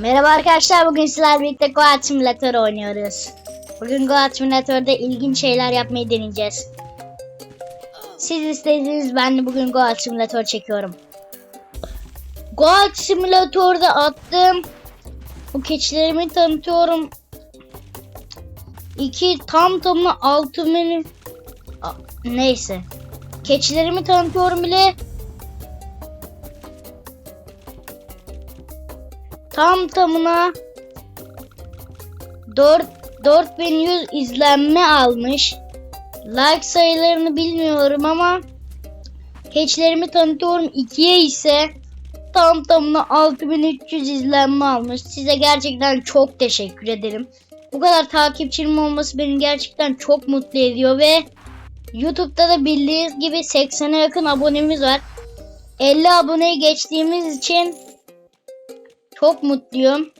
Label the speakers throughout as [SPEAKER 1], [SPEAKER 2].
[SPEAKER 1] Merhaba arkadaşlar bugün sizlerle birlikte Goat Simulator oynuyoruz. Bugün Goat Simulator'da ilginç şeyler yapmayı deneyeceğiz. Siz istediğiniz ben de bugün Goat Simulator çekiyorum. Goat Simulator'da attım. Bu keçilerimi tanıtıyorum. İki tam tamına altı menü. Neyse. Keçilerimi tanıtıyorum bile. Tam tamına 4 4100 izlenme almış. Like sayılarını bilmiyorum ama keçilerimi tanıtıyorum 2'ye ise tam tamına 6300 izlenme almış. Size gerçekten çok teşekkür ederim. Bu kadar takipçim olması beni gerçekten çok mutlu ediyor ve YouTube'da da bildiğiniz gibi 80'e yakın abonemiz var. 50 aboneyi geçtiğimiz için çok mutluyum.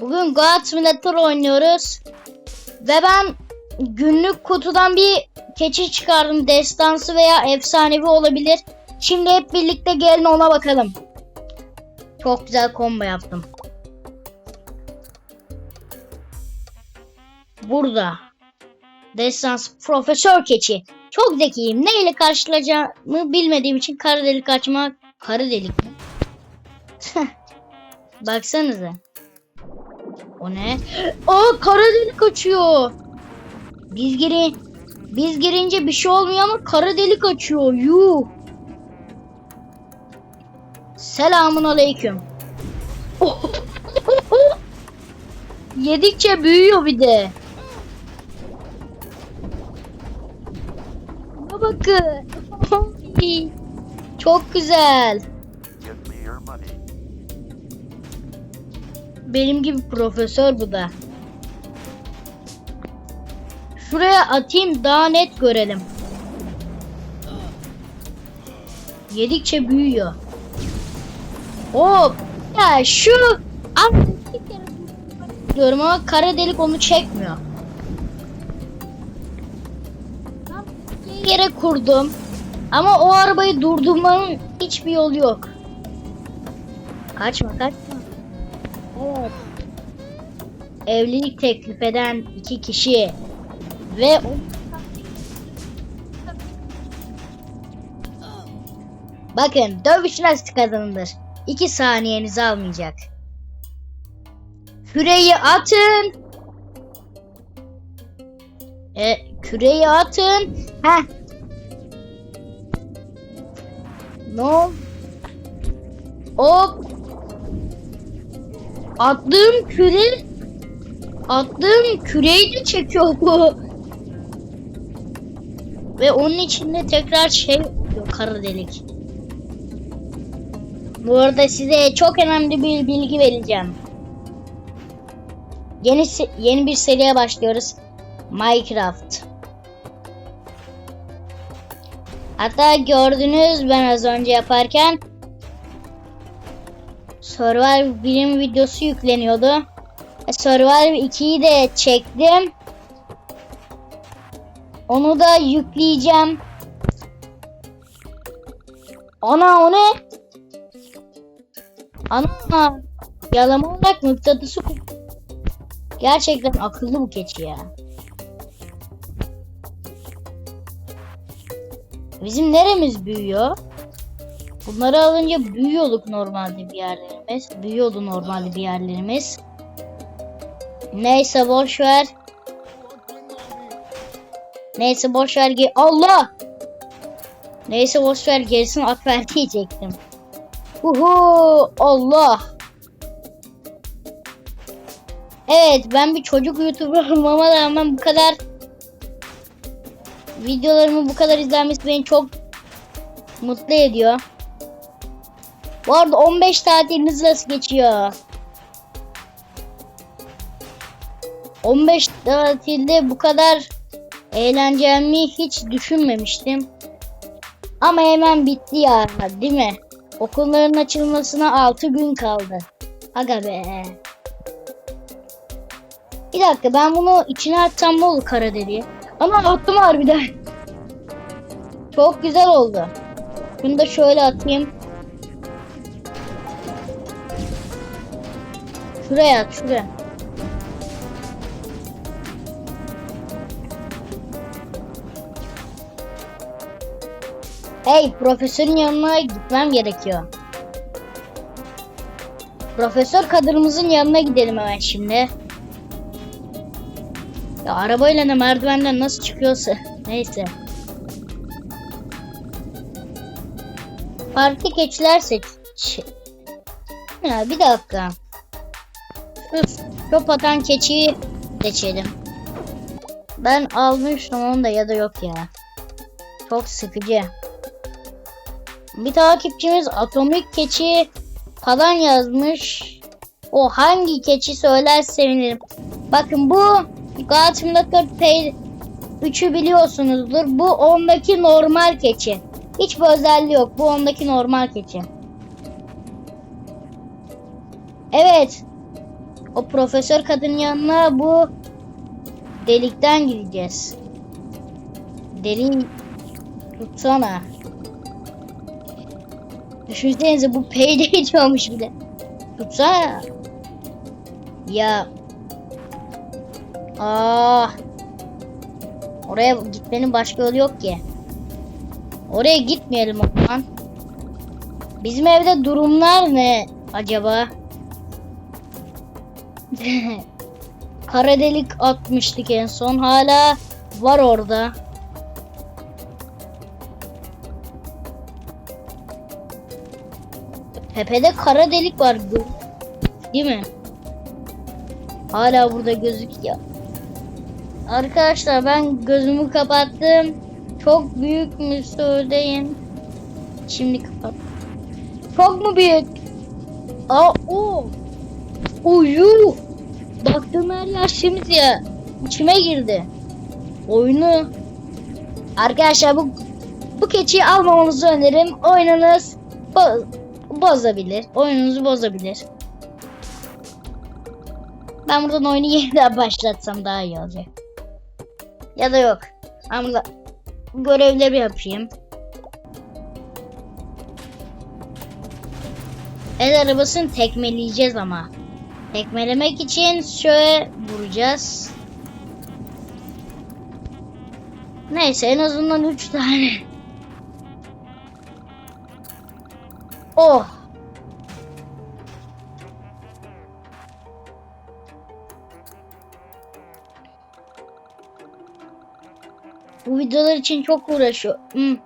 [SPEAKER 1] Bugün God Simulator oynuyoruz. Ve ben günlük kutudan bir keçi çıkardım. Destansı veya efsanevi olabilir. Şimdi hep birlikte gelin ona bakalım. Çok güzel combo yaptım. Burada. Destans Profesör Keçi. Çok zekiyim. Ne ile karşılayacağımı bilmediğim için kara delik açmak. Kara delik mi? Baksanıza. O ne? Aa kara delik açıyor. Biz girin biz girince bir şey olmuyor ama kara delik açıyor. Yuh. Selamun aleyküm. Yedikçe büyüyor bir de. Buna bakın. Çok güzel. Benim gibi profesör bu da. Şuraya atayım daha net görelim. Yedikçe büyüyor. Hop. Ya şu diyorum ama kara delik onu çekmiyor. Yere kurdum. Ama o arabayı durdurmanın hiçbir yolu yok. Kaçma kaçma. Evet. Evlilik teklif eden iki kişi ve Bakın dövüş nasıl kazanılır? İki saniyenizi almayacak. Küreyi atın. E, küreyi atın. Heh. Oldu? Hop. Attığım küre attığım küreyi de çekiyor bu. Ve onun içinde tekrar şey oluyor kara delik. Bu arada size çok önemli bir bilgi vereceğim. Yeni yeni bir seriye başlıyoruz. Minecraft. Hatta gördünüz ben az önce yaparken Survivor 1'in videosu yükleniyordu. E, Survivor 2'yi de çektim. Onu da yükleyeceğim. Ana o ne? Ana yalama olarak mıknatısı Gerçekten akıllı bu keçi ya. Bizim neremiz büyüyor? Bunları alınca büyüyorduk normalde bir yerlerimiz. Büyüyordu normalde bir yerlerimiz. Neyse boş ver. Neyse boş ver. ge- Allah! Neyse boş ver gerisini at ver diyecektim. Uhu Allah. Evet ben bir çocuk YouTuber olmama rağmen bu kadar videolarımın bu kadar izlenmesi beni çok mutlu ediyor. Bu arada 15 tatiliniz nasıl geçiyor? 15 tatilde bu kadar eğleneceğimi hiç düşünmemiştim. Ama hemen bitti ya değil mi? Okulların açılmasına 6 gün kaldı. Aga be. Bir dakika ben bunu içine atsam ne olur kara deliği? Ama attım harbiden. Çok güzel oldu. Bunu da şöyle atayım. Şuraya at şuraya. Hey profesörün yanına gitmem gerekiyor. Profesör kadınımızın yanına gidelim hemen şimdi. Ya arabayla da merdivenden nasıl çıkıyorsa. Neyse. Parti keçiler seç. Ya bir dakika. Dur. Çöp atan keçiyi seçelim. Ben almıştım onu da ya da yok ya. Çok sıkıcı. Bir takipçimiz atomik keçi falan yazmış. O hangi keçi söyler sevinirim. Bakın bu God Simulator Pay 3'ü biliyorsunuzdur. Bu ondaki normal keçi. Hiçbir özelliği yok. Bu ondaki normal keçi. Evet. O profesör kadının yanına bu delikten gideceğiz. Deliği tutsana. Düşünsenize bu payday geçiyormuş bir de. Tutsana. Ya. Ah. Oraya gitmenin başka yolu yok ki. Oraya gitmeyelim o zaman. Bizim evde durumlar ne acaba? Kara delik atmıştık en son. Hala var orada. Tepede kara delik var. Değil mi? Hala burada gözüküyor. Arkadaşlar ben gözümü kapattım. Çok büyük mü söyleyin. Şimdi kapat. Çok mu büyük? Aa o. Uyu. Baktım her yer simsiyah. İçime girdi. Oyunu. Arkadaşlar bu bu keçiyi almamanızı öneririm. Oyununuz bo- bozabilir. Oyununuzu bozabilir. Ben buradan oyunu yeniden başlatsam daha iyi olacak. Ya da yok. Ben burada görevleri yapayım. El arabasını tekmeleyeceğiz ama. Tekmelemek için şöyle vuracağız. Neyse en azından 3 tane. Oh. Bu videolar için çok uğraşıyor. Hmm.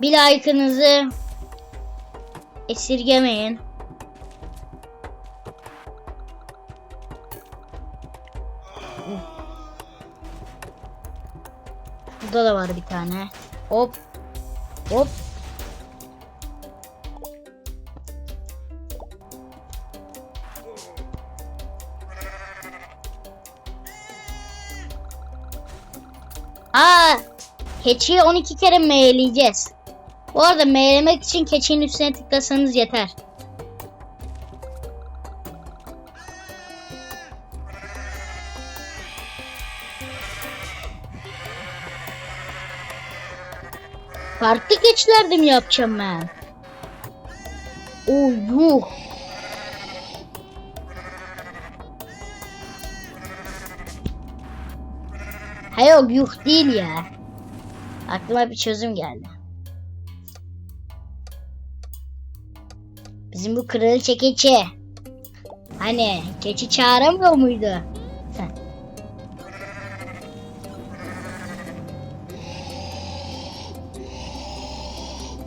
[SPEAKER 1] Bir like'ınızı esirgemeyin. Burada da var bir tane. Hop. Hop. Aa, keçiyi 12 kere meyleyeceğiz. Bu arada meylemek için keçinin üstüne tıklasanız yeter. Farklı keçilerde mi yapacağım ben? Oo yuh. Ha yok yuh değil ya. Aklıma bir çözüm geldi. Bizim bu kraliçe keçi. Hani keçi çağıramıyor muydu?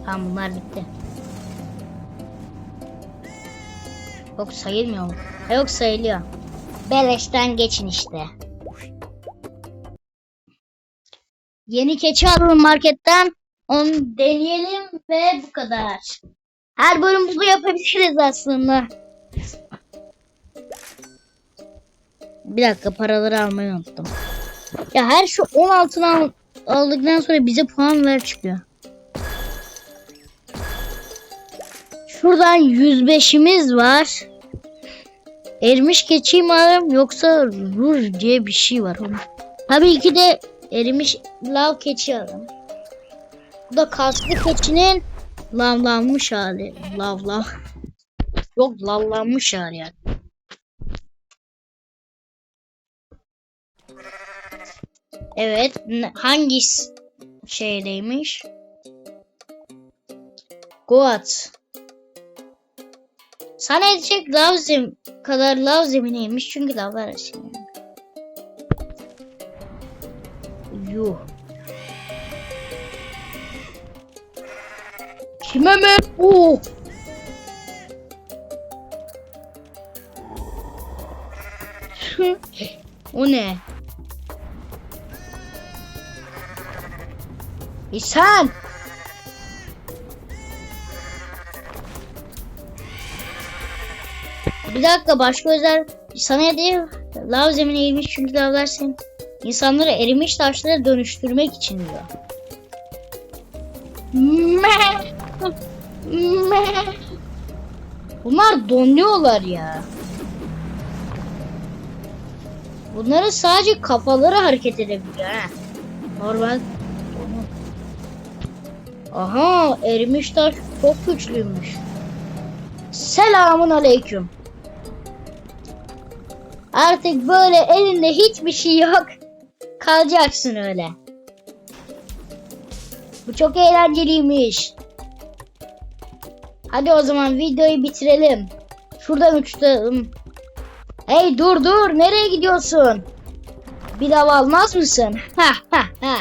[SPEAKER 1] Tamam bunlar bitti. Yok sayılmıyor mu? Ha, Yok sayılıyor. Beleşten geçin işte. Yeni keçi alalım marketten. Onu deneyelim ve bu kadar. Her bölüm bunu yapabiliriz aslında. Bir dakika paraları almayı unuttum. Ya her şu 16'ını al, aldıktan sonra bize puan ver çıkıyor. Şuradan 105'imiz var. Erimiş keçi mi ararım yoksa rur diye bir şey var onun. Tabii ki de erimiş lav keçi ararım. Bu da kaslı keçinin lavlanmış hali. Lav lav. Yok lavlanmış hali yani. Evet. Hangi şeydeymiş? Goat. Sana edecek lav zem kadar lav zeminiymiş çünkü lavlar aşıyor. Yuh. Kime mi? Uh. o ne? İhsan! Bir dakika başka özel sana değil lav zemine eğilmiş çünkü lavlar senin insanları erimiş taşlara dönüştürmek için diyor. Bunlar donuyorlar ya. Bunların sadece kafaları hareket edebiliyor ha. Normal. Aha erimiş taş çok güçlüymüş. Selamun aleyküm. Artık böyle elinde hiçbir şey yok. Kalacaksın öyle. Bu çok eğlenceliymiş. Hadi o zaman videoyu bitirelim. Şuradan uçtum. Hey dur dur nereye gidiyorsun? Bir lav almaz mısın? Ha ha ha.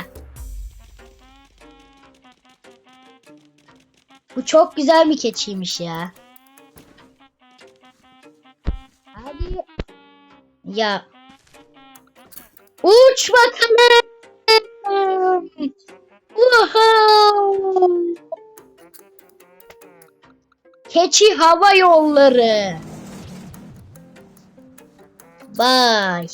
[SPEAKER 1] Bu çok güzel bir keçiymiş ya. Ya. Uç bakalım. Woohoo! Keçi hava yolları. Bye.